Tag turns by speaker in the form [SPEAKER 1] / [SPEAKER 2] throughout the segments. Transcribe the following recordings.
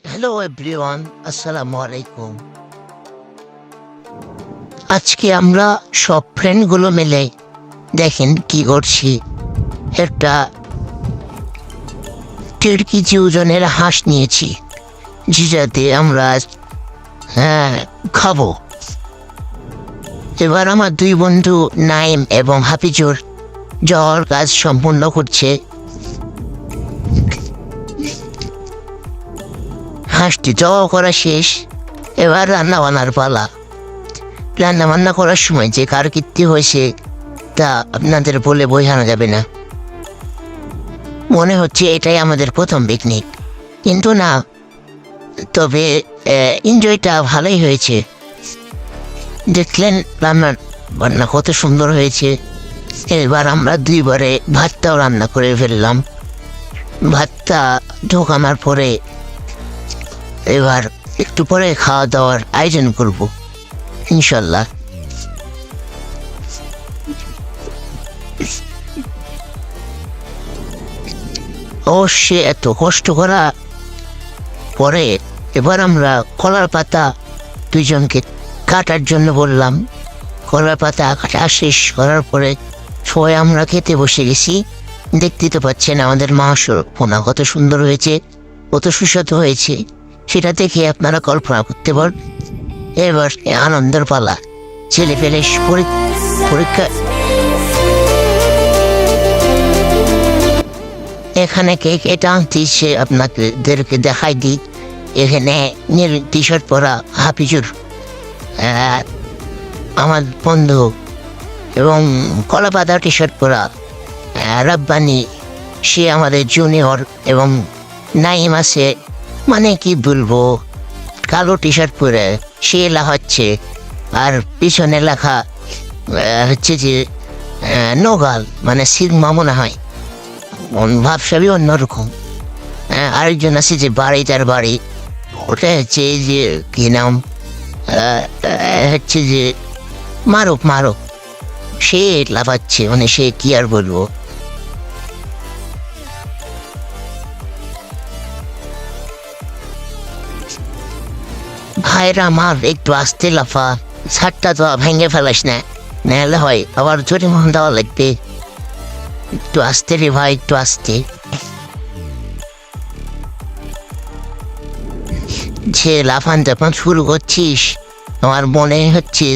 [SPEAKER 1] Hello everyone আসসালামু আলাইকুম আজকে আমরা সব ফ্রেন্ডগুলো মিলে দেখেন কি করছি। একটা দেড় কেজি হাঁস নিয়েছি। যেটাতে আমরা হ্যাঁ খাব। এবার আমার দুই বন্ধু নাইম এবং হাফিজুর যাওয়ার কাজ সম্পূর্ণ করছে। হাঁসটি জবা করা শেষ। এবার রান্না বান্নার পালা। রান্না বান্না করার সময় যে কার কীর্তি হয়েছে, তা আপনাদের বলে বোঝানো যাবে না। মনে হচ্ছে এটাই আমাদের প্রথম পিকনিক কিন্তু না, তবে এনজয়টা ভালোই হয়েছে। দেখলেন রান্না কত সুন্দর হয়েছে। এবার আমরা দুইবারে ভাতটাও রান্না করে ফেললাম। ভাতটা ঢোকানোর পরে এবার একটু পরে খাওয়া দাওয়ার আয়োজন করব, ইনশাল্লাহ। অবশ্যই এত কষ্ট করা পরে এবার আমরা কলার পাতা দুইজনকে কাটার জন্য বললাম। কলার পাতা কাটা শেষ করার পরে সবাই আমরা খেতে বসে গেছি। দেখতে তো পাচ্ছেন আমাদের মাংস পোনা কত সুন্দর হয়েছে, কত সুস্বাদু হয়েছে। সেটা দেখে আপনারা কল্পনা করতে পারেন। এবার আনন্দের পালা। ছেলে পেলে পরীক্ষা। এখানে কেক এটা আনতেছে আপনাদেরকে দেখাই দিই। এখানে নীল টি শার্ট পরা হাফিজুর আমার বন্ধু এবং কলা পাতা টি শার্ট পরা রাব্বানি। সে আমাদের জুনিয়র এবং নাইম আছে। মানে কি বলব? কালো টি শার্ট পরে সে হচ্ছে আর পিছনে লেখা হচ্ছে যে নোগাল মানে সিগমা মনে হয়। ভাবসাবই অন্যরকম। হ্যাঁ, আরেকজন আছে যে বাড়ি তার বাড়ি। ওটা হচ্ছে যে কি নাম? হচ্ছে যে মারুক মারুক সে লাফাচ্ছে মানে সে কি আর বলব? ভাইরা আমার একটু আসতে লাফা, ছাদটা তো ভেঙে ফেলাস না। নাহলে হয় আবার জোরে মন দেওয়া লাগবে। একটু আসতে রে ভাই, একটু আসতে। যে লাফান টাফান শুরু করছিস, আমার মনে হচ্ছে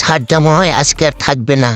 [SPEAKER 1] ছাদটা মনে হয় আজকে আর থাকবে না।